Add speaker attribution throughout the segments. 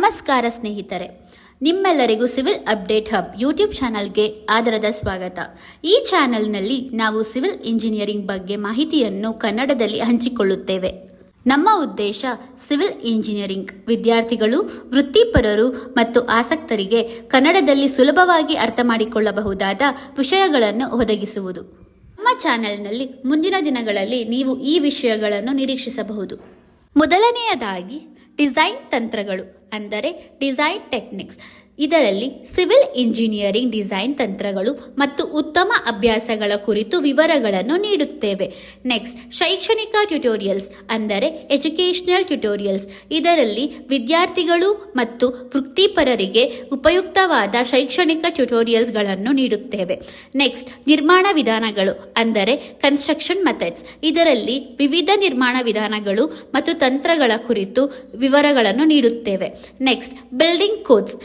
Speaker 1: ನಮಸ್ಕಾರ ಸ್ನೇಹಿತರೆ. ನಿಮ್ಮೆಲ್ಲರಿಗೂ ಸಿವಿಲ್ ಅಪ್ಡೇಟ್ ಹಬ್ ಯೂಟ್ಯೂಬ್ ಚಾನಲ್ಗೆ ಆದರದ ಸ್ವಾಗತ. ಈ ಚಾನೆಲ್ನಲ್ಲಿ ನಾವು ಸಿವಿಲ್ ಇಂಜಿನಿಯರಿಂಗ್ ಬಗ್ಗೆ ಮಾಹಿತಿಯನ್ನು ಕನ್ನಡದಲ್ಲಿ ಹಂಚಿಕೊಳ್ಳುತ್ತೇವೆ. ನಮ್ಮ ಉದ್ದೇಶ ಸಿವಿಲ್ ಇಂಜಿನಿಯರಿಂಗ್. ವಿದ್ಯಾರ್ಥಿಗಳು, ವೃತ್ತಿಪರರು ಮತ್ತು ಆಸಕ್ತರಿಗೆ ಕನ್ನಡದಲ್ಲಿ ಸುಲಭವಾಗಿ ಅರ್ಥ ಮಾಡಿಕೊಳ್ಳಬಹುದಾದ ವಿಷಯಗಳನ್ನು ಒದಗಿಸುವುದು. ನಮ್ಮ ಚಾನೆಲ್ನಲ್ಲಿ ಮುಂದಿನ ದಿನಗಳಲ್ಲಿ ನೀವು ಈ ವಿಷಯಗಳನ್ನು ನಿರೀಕ್ಷಿಸಬಹುದು. ಮೊದಲನೆಯದಾಗಿ ಡಿಸೈನ್ ತಂತ್ರಗಳು ಅಂದರೆ ಡಿಸೈನ್ ಟೆಕ್ನಿಕ್ಸ್. ಇದರಲ್ಲಿ ಸಿವಿಲ್ ಇಂಜಿನಿಯರಿಂಗ್ ಡಿಸೈನ್ ತಂತ್ರಗಳು ಮತ್ತು ಉತ್ತಮ ಅಭ್ಯಾಸಗಳ ಕುರಿತು ವಿವರಗಳನ್ನು ನೀಡುತ್ತೇವೆ. ನೆಕ್ಸ್ಟ್ ಶೈಕ್ಷಣಿಕ ಟ್ಯುಟೋರಿಯಲ್ಸ್ ಅಂದರೆ ಎಜುಕೇಷನಲ್ ಟ್ಯುಟೋರಿಯಲ್ಸ್ ಇದರಲ್ಲಿ ವಿದ್ಯಾರ್ಥಿಗಳು ಮತ್ತು ವೃತ್ತಿಪರರಿಗೆ ಉಪಯುಕ್ತವಾದ ಶೈಕ್ಷಣಿಕ ಟ್ಯುಟೋರಿಯಲ್ಸ್ಗಳನ್ನು ನೀಡುತ್ತೇವೆ. ನೆಕ್ಸ್ಟ್ ನಿರ್ಮಾಣ ವಿಧಾನಗಳು ಅಂದರೆ ಕನ್ಸ್ಟ್ರಕ್ಷನ್ ಮೆಥಡ್ಸ್ ಇದರಲ್ಲಿ ವಿವಿಧ ನಿರ್ಮಾಣ ವಿಧಾನಗಳು ಮತ್ತು ತಂತ್ರಗಳ ಕುರಿತು ವಿವರಗಳನ್ನು ನೀಡುತ್ತೇವೆ. ನೆಕ್ಸ್ಟ್ ಬಿಲ್ಡಿಂಗ್ ಕೋಡ್ಸ್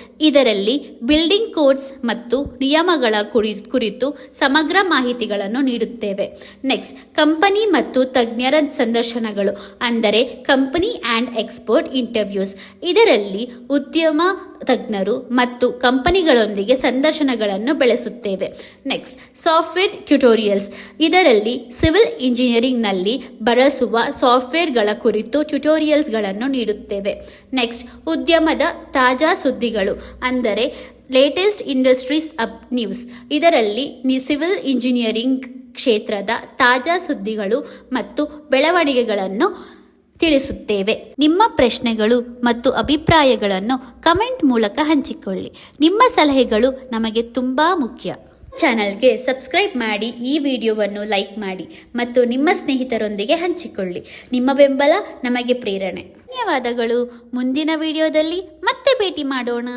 Speaker 1: ಇದರಲ್ಲಿ ಬಿಲ್ಡಿಂಗ್ ಕೋಡ್ಸ್ ಮತ್ತು ನಿಯಮಗಳ ಕುರಿ- ಕುರಿತು ಸಮಗ್ರ ಮಾಹಿತಿಗಳನ್ನು ನೀಡುತ್ತೇವೆ. ನೆಕ್ಸ್ಟ್, ಕಂಪನಿ ಮತ್ತು ತಜ್ಞರ ಸಂದರ್ಶನಗಳು. ಅಂದರೆ, ಕಂಪನಿ ಆ್ಯಂಡ್ ಎಕ್ಸ್ಪರ್ಟ್ ಇಂಟರ್ವ್ಯೂಸ್. ಇದರಲ್ಲಿ ಉದ್ಯಮ ತಜ್ಞರು ಮತ್ತು ಕಂಪನಿಗಳೊಂದಿಗೆ ಸಂದರ್ಶನಗಳನ್ನು ಬೆಳೆಸುತ್ತೇವೆ. ನೆಕ್ಸ್ಟ್ ಸಾಫ್ಟ್ವೇರ್ ಟ್ಯುಟೋರಿಯಲ್ಸ್ ಇದರಲ್ಲಿ ಸಿವಿಲ್ ಇಂಜಿನಿಯರಿಂಗ್ನಲ್ಲಿ ಬಳಸುವ ಸಾಫ್ಟ್ವೇರ್ಗಳ ಕುರಿತು ಟ್ಯುಟೋರಿಯಲ್ಸ್ಗಳನ್ನು ನೀಡುತ್ತೇವೆ. ನೆಕ್ಸ್ಟ್ ಉದ್ಯಮದ ತಾಜಾ ಸುದ್ದಿಗಳು, ಅಂದರೆ ಲೇಟೆಸ್ಟ್ ಇಂಡಸ್ಟ್ರೀಸ್ ಅಪ್ ನ್ಯೂಸ್ ಇದರಲ್ಲಿ ಸಿವಿಲ್ ಇಂಜಿನಿಯರಿಂಗ್ ಕ್ಷೇತ್ರದ ತಾಜಾ ಸುದ್ದಿಗಳು ಮತ್ತು ಬೆಳವಣಿಗೆಗಳನ್ನು ತಿಳಿಸುತ್ತೇವೆ. ನಿಮ್ಮ ಪ್ರಶ್ನೆಗಳು ಮತ್ತು ಅಭಿಪ್ರಾಯಗಳನ್ನು ಕಮೆಂಟ್ ಮೂಲಕ ಹಂಚಿಕೊಳ್ಳಿ. ನಿಮ್ಮ ಸಲಹೆಗಳು ನಮಗೆ ತುಂಬ ಮುಖ್ಯ. ಚಾನಲ್ಗೆ ಸಬ್ಸ್ಕ್ರೈಬ್ ಮಾಡಿ, ಈ ವಿಡಿಯೋವನ್ನು ಲೈಕ್ ಮಾಡಿ ಮತ್ತು ನಿಮ್ಮ ಸ್ನೇಹಿತರೊಂದಿಗೆ ಹಂಚಿಕೊಳ್ಳಿ. ನಿಮ್ಮ ಬೆಂಬಲ ನಮಗೆ ಪ್ರೇರಣೆ. ಧನ್ಯವಾದಗಳು. ಮುಂದಿನ ವಿಡಿಯೋದಲ್ಲಿ ಮತ್ತೆ ಭೇಟಿ ಮಾಡೋಣ.